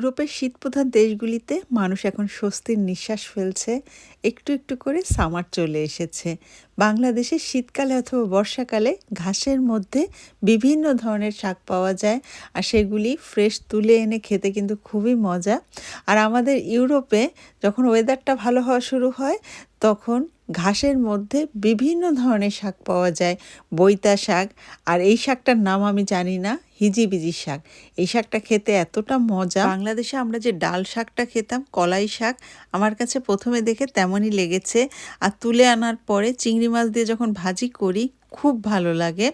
ইউরোপের শীতপ্রধান দেশগুলিতে মানুষ এখন স্বস্তির নিঃশ্বাস ফেলছে, একটু একটু করে সামার চলে এসেছে। বাংলাদেশে শীতকালে অথবা বর্ষাকালে ঘাসের মধ্যে বিভিন্ন ধরনের শাক পাওয়া যায় আর সেগুলি ফ্রেশ তুলে এনে খেতে কিন্তু খুবই মজা। আর আমাদের ইউরোপে যখন ওয়েদারটা ভালো হওয়া শুরু হয়, তখন ঘাসের মধ্যে বিভিন্ন ধরনের শাক পাওয়া যায়, বৈতা শাক। আর এই শাকটার নাম আমি জানি না, হিজিবিজি শাক। এই শাকটা খেতে এতটা মজা। বাংলাদেশে আমরা যে ডাল শাকটা খেতাম, কলাই শাক, আমার কাছে প্রথমে দেখে তেমনই লেগেছে। আর তুলে আনার পরে চিংড়ি মাছ দিয়ে যখন ভাজি করি, খুব ভালো লাগে।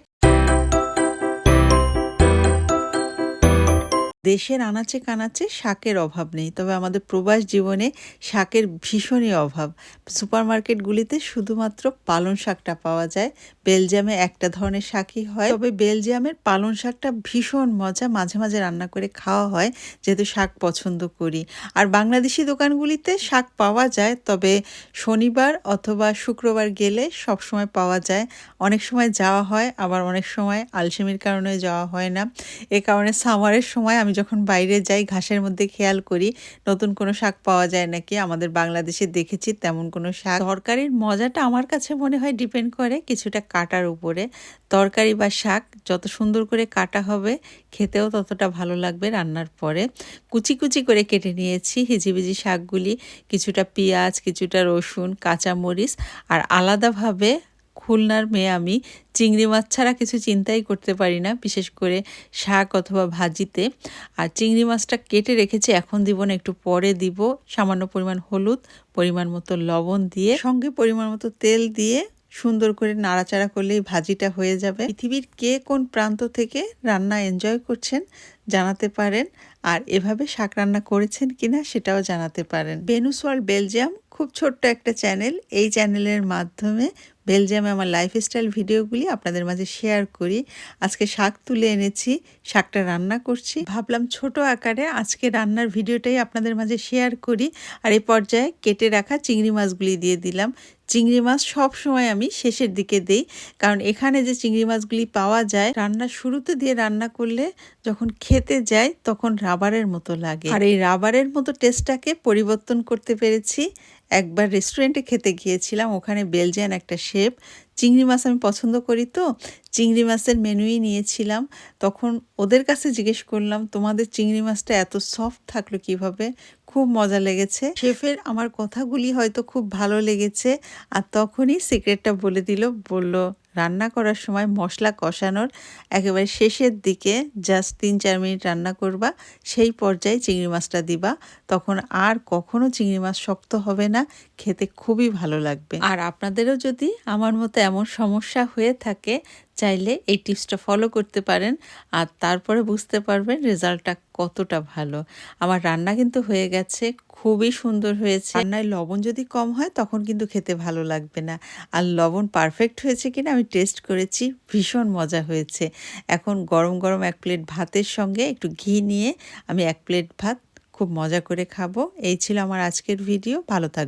দেশের আনাচে কানাচে শাকের অভাব নেই। তবে আমাদের প্রবাস জীবনে শাকের ভীষণই অভাব। সুপারমার্কেটগুলিতে শুধুমাত্র পালং শাকটা পাওয়া যায়। বেলজিয়ামে একটা ধরনের শাকই হয়। তবে বেলজিয়ামের পালং শাকটা ভীষণ মজা। মাঝে মাঝে রান্না করে খাওয়া হয়, যেহেতু শাক পছন্দ করি। আর বাংলাদেশি দোকানগুলিতে শাক পাওয়া যায়, তবে শনিবার অথবা শুক্রবার গেলে সব সময় পাওয়া যায়। অনেক সময় যাওয়া হয়, আবার অনেক সময় আলসেমির কারণে যাওয়া হয় না। এ কারণে সামারের সময় আমি যখন বাইরে যাই, ঘাসের মধ্যে খেয়াল করি, নতুন কোনো শাক পাওয়া যায় নাকি? আমাদের বাংলাদেশে দেখেছি তেমন কোনো শাক। তরকারির মজাটা আমার কাছে মনে হয় ডিপেন্ড করে কিছুটা কাটার উপরে। তরকারি বা শাক যত সুন্দর করে কাটা হবে, খেতেও ততটা ভালো লাগবে রান্নার পরে। কুচি কুচি করে কেটে নিয়েছি হিজিবিজি শাকগুলি, কিছুটা পেঁয়াজ, কিছুটা রসুন, কাঁচামরিচ, আর আলাদাভাবে খুলনার মেয়ে আমি চিংড়ি মাছ ছাড়া কিছু চিন্তাই করতে পারি না, বিশেষ করে শাক অথবা ভাজিতে। আর চিংড়ি মাছটা কেটে রেখেছি, এখন দিব না, একটু পরে দিব। সামান্য পরিমাণ হলুদ, পরিমাণ মতো লবণ দিয়ে, সঙ্গে পরিমাণ মতো তেল দিয়ে সুন্দর করে নাড়াচাড়া করলেই ভাজিটা হয়ে যাবে। পৃথিবীর কে কোন প্রান্ত থেকে রান্না এনজয় করছেন জানাতে পারেন, আর এভাবে শাক রান্না করেছেন কিনা সেটাও জানাতে পারেন। বেনুস ওয়ার্ল্ড বেলজিয়াম খুব ছোট্ট একটা চ্যানেল এই চ্যানেলের মাধ্যমে বেলজিয়ামে আমার লাইফস্টাইল ভিডিওগুলি আপনাদের মাঝে শেয়ার করি। আজকে শাক তুলে এনেছি, শাকটা রান্না করছি। ভাবলাম ছোট আকারে আজকে রান্নার ভিডিওটাই আপনাদের মাঝে শেয়ার করি। আর এই পর্যায়ে কেটে রাখা চিংড়ি মাছগুলি দিয়ে দিলাম। চিংড়ি মাছ সব সময় আমি শেষের দিকে দেই, কারণ এখানে যে চিংড়ি মাছগুলি পাওয়া যায়, রান্না শুরুতে দিয়ে রান্না করলে যখন খেতে যায় তখন রাবারের মতো লাগে। আর এই রাবারের মতো টেস্টটাকে পরিবর্তন করতে পেরেছি। একবার রেস্টুরেন্টে খেতে গিয়েছিলাম, ওখানে বেলজিয়ান একটা শেপ চিংড়ি মাছ আমি পছন্দ করি তো, চিংড়ি মাছের মেনুই নিয়েছিলাম। তখন ওদের কাছে জিজ্ঞেস করলাম, তোমাদের চিংড়ি মাছটা এত সফট থাকল কীভাবে? খুব মজা লেগেছে। শেফের আমার কথাগুলি হয়তো খুব ভালো লেগেছে, আর তখনই সিক্রেটটা বলে দিল, বলল রান্না করার সময় মশলা কষানোর একেবারে শেষের দিকে জাস্ট তিন, চার মিনিট রান্না করবা, সেই পর্যায়ে চিংড়ি মাছটা দিবা। তখন আর কখনো চিংড়ি মাছ শক্ত হবে না, খেতে খুবই ভালো লাগবে। আর আপনাদেরও যদি আমার মতো এমন সমস্যা হয়ে থাকে, চাইলে এই টিপসটা ফলো করতে পারেন, আর তারপরে বুঝতে পারবেন রেজাল্টটা কতটা ভালো। আমার রান্না কিন্তু হয়ে গেছে খুবই সুন্দর হয়েছে। রান্নায় লবণ যদি কম হয়, তখন কিন্তু খেতে ভালো লাগবে না। আর লবণ পারফেক্ট হয়েছে কিনা আমি টেস্ট করেছি, ভীষণ মজা হয়েছে। এখন গরম গরম এক প্লেট ভাতের সঙ্গে একটু ঘি নিয়ে আমি এক প্লেট ভাত খুব মজা করে খাব। এই ছিল আমার আজকের ভিডিও ভালো থাকবে